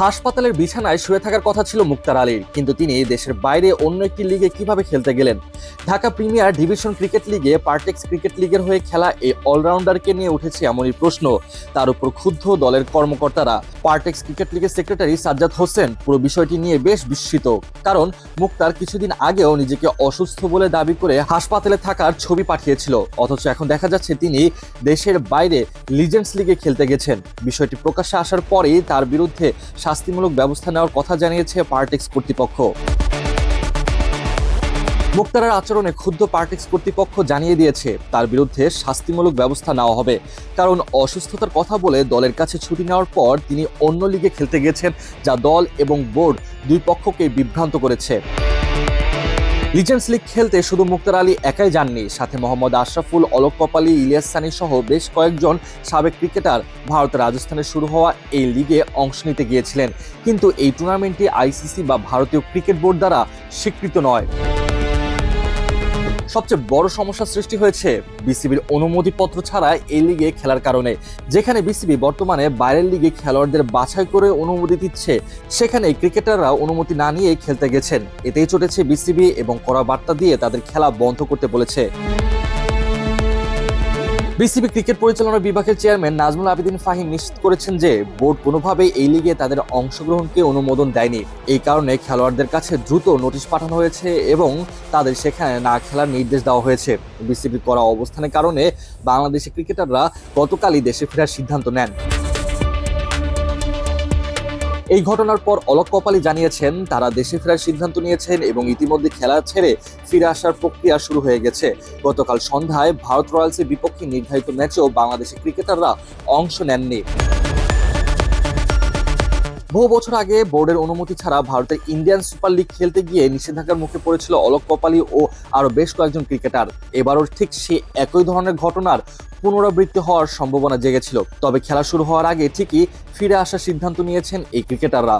হাসপাতালের বিছানায় শুয়ে থাকার কথা ছিল মুক্তার আলীর। কিন্তু তিনি দেশের বাইরে অন্য একটি লিগে কীভাবে খেলতে গেলেন? ঢাকা প্রিমিয়ার ডিভিশন ক্রিকেট লিগে পার্টেক্স ক্রিকেট লিগের হয়ে খেলা এই অলরাউন্ডারকে নিয়ে উঠেছে এমনই প্রশ্ন। তার উপর ক্ষুব্ধ দলের কর্মকর্তারা। পার্টেক্স ক্রিকেট লিগের সেক্রেটারি সাজ্জাদ হোসেন পুরো বিষয়টি নিয়ে বেশ বিস্মিত। কারণ মুক্তার কিছুদিন আগেও নিজেকে অসুস্থ বলে দাবি করে হাসপাতালে থাকার ছবি পাঠিয়েছিল। অথচ এখন দেখা যাচ্ছে তিনি দেশের বাইরে লিজেন্ডস লিগে খেলতে গেছেন। বিষয়টি প্রকাশ্যে আসার পরেই তার বিরুদ্ধে শাস্তিমূলক ব্যবস্থা নেওয়ার কথা জানিয়েছে পার্টেক্স কর্তৃপক্ষ। মুক্তারার আচরণে ক্ষুব্ধ পার্টিক্স কর্তৃপক্ষ জানিয়ে দিয়েছে, তার বিরুদ্ধে শাস্তিমূলক ব্যবস্থা নেওয়া হবে। কারণ অসুস্থতার কথা বলে দলের কাছে ছুটি নেওয়ার পর তিনি অন্য লিগে খেলতে গেছেন যা দল এবং বোর্ড দুই পক্ষকে বিভ্রান্ত করেছে। লিজেন্ডস লিগ খেলতে শুধু মুক্তার আলী একাই যাননি। সাথে মোহাম্মদ আশরাফুল, অলোক কপালি ইলিয়াস সানি সহ বেশ কয়েকজন সাবেক ক্রিকেটার ভারতের রাজস্থানে শুরু হওয়া এই লিগে অংশ নিতে গিয়েছিলেন। কিন্তু এই টুর্নামেন্টটি আইসিসি বা ভারতীয় ক্রিকেট বোর্ড দ্বারা স্বীকৃত নয়। সবচেয়ে বড় সমস্যা সৃষ্টি হয়েছে বিসিবির অনুমতিপত্র ছাড়া এই লিগে খেলার কারণে। যেখানে বিসিবি বর্তমানে বাইরের লিগে খেলোয়াড়দের বাছাই করে অনুমতি দিচ্ছে, সেখানে ক্রিকেটাররা অনুমতি না নিয়ে খেলতে গেছেন। এতেই চটেছে বিসিবি এবং কড়া বার্তা দিয়ে তাদের খেলা বন্ধ করতে বলেছে। বিসিবি ক্রিকেট পরিচালনা বিভাগের চেয়ারম্যান নাজমুল আবেদিন ফাহিম নিশ্চিত করেছেন যে বোর্ড কোনোভাবেই এই লিগে তাদের অংশগ্রহণকে অনুমোদন দেয়নি। এই কারণে খেলোয়াড়দের কাছে দ্রুত নোটিশ পাঠানো হয়েছে এবং তাদের সেখানে না খেলার নির্দেশ দেওয়া হয়েছে। বিসিবি করা অবস্থানের কারণে বাংলাদেশের ক্রিকেটাররা গতকালই দেশে ফেরার সিদ্ধান্ত নেন। এই ঘটনার পর অলক কপালি জানিয়েছেন, তারা দেশে ফেরার সিদ্ধান্ত নিয়েছেন এবং ইতিমধ্যে খেলা ছেড়ে ফিরে আসার প্রক্রিয়া শুরু হয়ে গেছে। গতকাল সন্ধ্যায় ভারত রয়্যালসের বিপক্ষে নির্ধারিত ম্যাচেও বাংলাদেশের ক্রিকেটাররা অংশ নেননি। বহু বছর আগে বোর্ডের অনুমতি ছাড়া ভারতের ইন্ডিয়ান সুপার লিগ খেলতে গিয়ে নিষেধাজ্ঞার মুখে পড়েছিল অলোক কপালি ও আরও বেশ কয়েকজন ক্রিকেটার। এবারও ঠিক সে একই ধরনের ঘটনার পুনরাবৃত্তি হওয়ার সম্ভাবনা জেগেছিল। তবে খেলা শুরু হওয়ার আগে ঠিকই ফিরে আসার সিদ্ধান্ত নিয়েছেন এই ক্রিকেটাররা।